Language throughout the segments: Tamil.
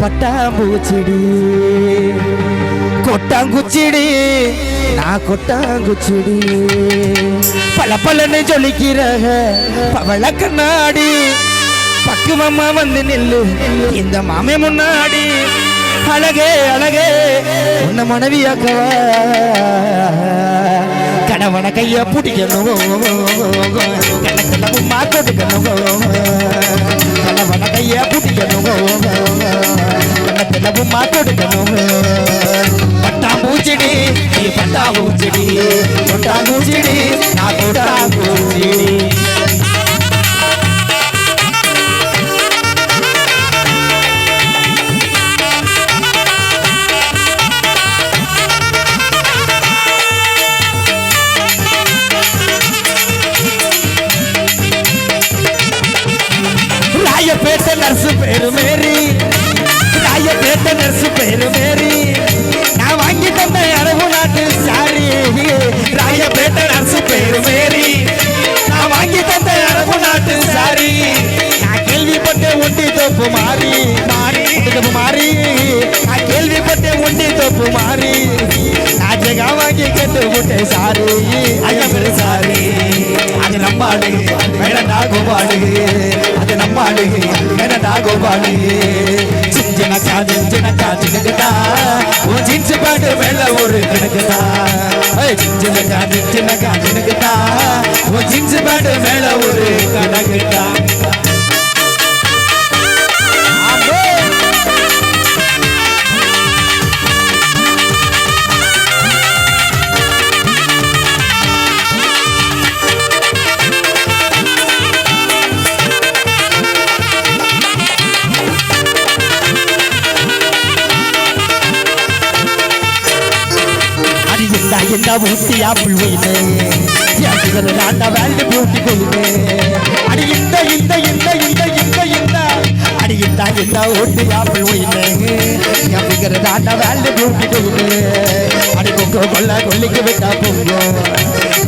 பட்டாம்பூச்சிடி கொட்டாங்குச்சிடி. நான் கொட்டாங்குச்சிடி. பல பலன்னு ஜொலிக்கிற பவள கண்ணாடி. பக்குவமா வந்து நில்லு. இந்த மாமே முன்னாடி. அழகே அழகே உன்னை மனைவியாக்கவா? கணவன கைய பிடிக்கணும். கணக்கில் உமா உண்டி தோப்பு மாறி நான் ஜெகா வாங்கி கேட்டு விட்டேன் சாரி ஐயா பேரு சாரி அது நம்மாடு வேணடா கோபாடு அது நம்மாடு வேணடா கோபாடு சிஞ்சனக்கா சிஞ்சனக்கா சின்னக்குதா உன் ஜீன்ஸ் பேண்ட் மேல ஒரு கிடக்குதா சிஞ்சனக்கா சின்னக்கா சின்னக்குதா உன் ஜீன்ஸ் பேண்ட் மேல ஒரு இந்த இந்த ஊட்டி ஆப்பிள் ஒயினு யாசுகிற வேல்டு பூட்டி கொயினு அடி இந்த இந்த இந்த இந்த இந்த இந்த. அடி இந்த இந்த ஊட்டி ஆப்பிள் ஒயினு யாசுகிற நாட்டா வேல்டு பூட்டி கொயினு அடி கொக்கோ கொல்ல கொல்லிக்கு விட்டா பொங்க.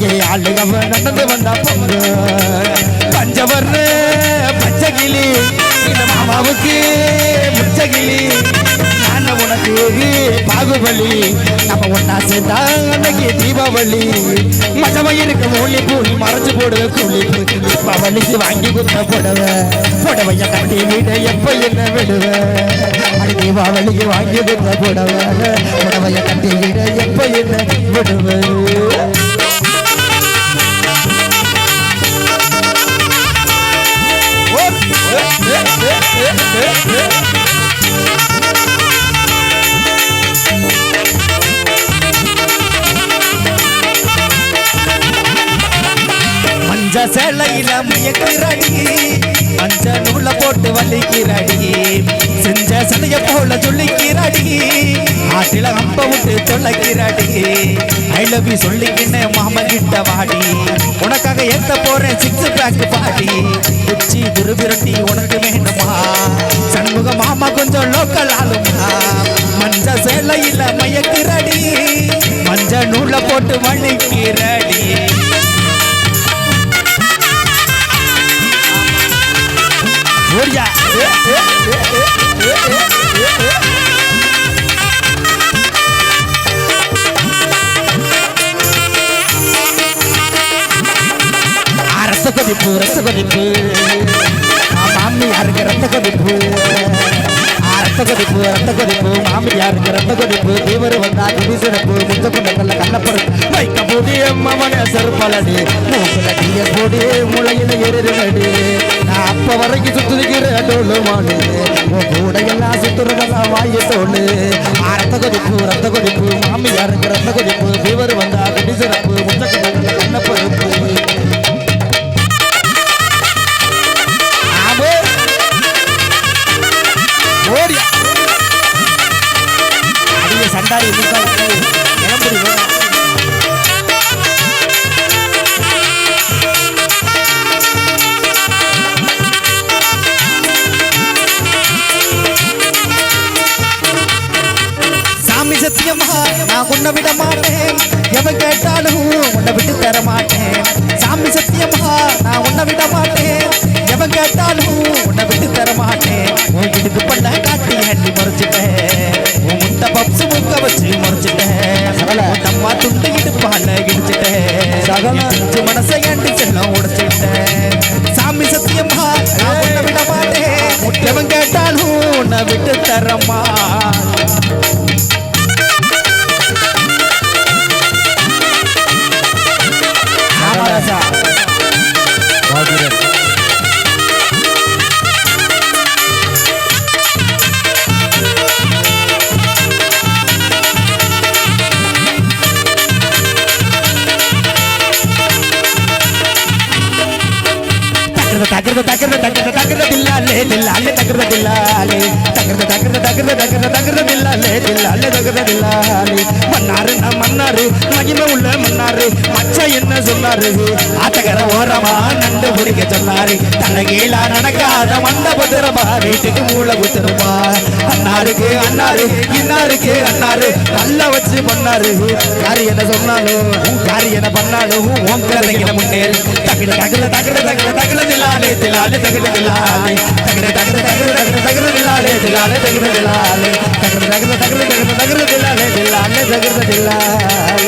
ஏ ஆளுங்க நடந்து வந்தா பஞ்சவர்ண இந்த மாமாவுக்கு முச்சகிளி. உனக்கு பாகுபலி. நம்ம ஒன்னா சேர்ந்தா அன்னைக்கு தீபாவளி. மச்சமா இருக்க மூலி பூலி மறைச்சு போடுவ கூலி தீபாவளிக்கு வாங்கி கொடுத்த புடவ புடவைய கட்டி வீட எப்ப என்ன விடுவ? அடி தீபாவளிக்கு வாங்கி கொடுத்த புடவ புடவைய கட்டி வீட எப்ப என்ன விடுவேன் சேலையில முயக்கிறடி அஞ்ச நூல போட்டு வலிக்கிறடி செஞ்ச சடைய போல சொல்லிக்கிறடி ஆட்டில அம்ப விட்டு தொலைக்கிறடி. ஐ லவ் யூ சொல்லிக்கின்னு மாமா கிட்ட வாடி உனக்காக ஏத்த போறேன் சிக்ஸ் பேக் பாடி. உச்சி துருபிரட்டி உனக்கு வேணுமா? சண்முக மாமா கொஞ்சம் லோக்கல் ஆளுமா? மஞ்ச சேலையில மயக்கிறடி மஞ்ச நூல போட்டு வலிக்கிறாடி. ரத்த கொதிப்பு ரத்த கொதிப்பு மாமி யாருக்கு ரத்த கொதிப்பு ரத்த கொதிப்பு ரத்த கொதிப்பு மாமியாருக்கு ரத்த கொதிப்பு தீவிர வந்தா குடி சிறப்பு முத்த கொண்ட கல்ல வைக்க போடி மமன செருப்பலடி. மூக்குல டீய போடி முளையில எருதுனடி நான் அப்ப வரைக்கும் சுத்துக்கிற டோலு மாடு உன் கூட எல்லாம் சுத்துறதெல்லாம் வாய தோடு. ரத்த கொதிப்பு ரத்த கொதிப்பு மாமியாருக்கு ரத்த கொதிப்பு தீவிர வந்தா குடி சிறப்பு அடிய சண்டாடி முக்கால் வேணும் சத்தியமா நான் உன்னை விட மாட்டேன். எவன் கேட்டாலும் உன்னை விட்டு தர மாட்டேன். சாமி சத்தியமா நான் உன்னை விட மாட்டேன். எவன் கேட்டாலும் உன்னை விட்டு தர மாட்டேன். அகல மனசை ஏண்டி செல்ல உடைச்சுட்டேன். சாமி சத்தியம்மா நான் விட மாட்டேன். விட்டு தரமா தக்கறது தக்கறது தக்கறது தக்கறது தில்லாலே தில்லாலே தக்கறது தில்லாலே தக்கறது தக்கறது தக்கறது தக்கறது தக்கறது தில்லாலே தில்லாலே தக்கறது தில்லாலே மன்னாரு நான் மன்னாரு மகிமை உள்ள மன்னாரு. மச்ச என்ன சொன்னாரு? ஆத்தகர ஓரமா நண்டு பிடிக்க சொன்னாரு. தலைகீழா நடக்காத மண்டபத்திரமா வீட்டுக்கு மூளை குத்துருமா? அண்ணாருக்கு அண்ணாரு இன்னாருக்கு அண்ணாரு நல்ல வச்சு பண்ணாரு. யாரு என்ன சொன்னாலும் யாரு என்ன பண்ணாலும் உன் குழந்தைங்க முன்னேறி தகட தகட தகட தகட தில்லாலே திலாலே தகர திலாலே. தகர தகர தகர தகர தகர திலாலே திலாலே தகர திலாலே. தகர தகர தகர தகர தகர திலாலே திலாலே தகர திலாலே.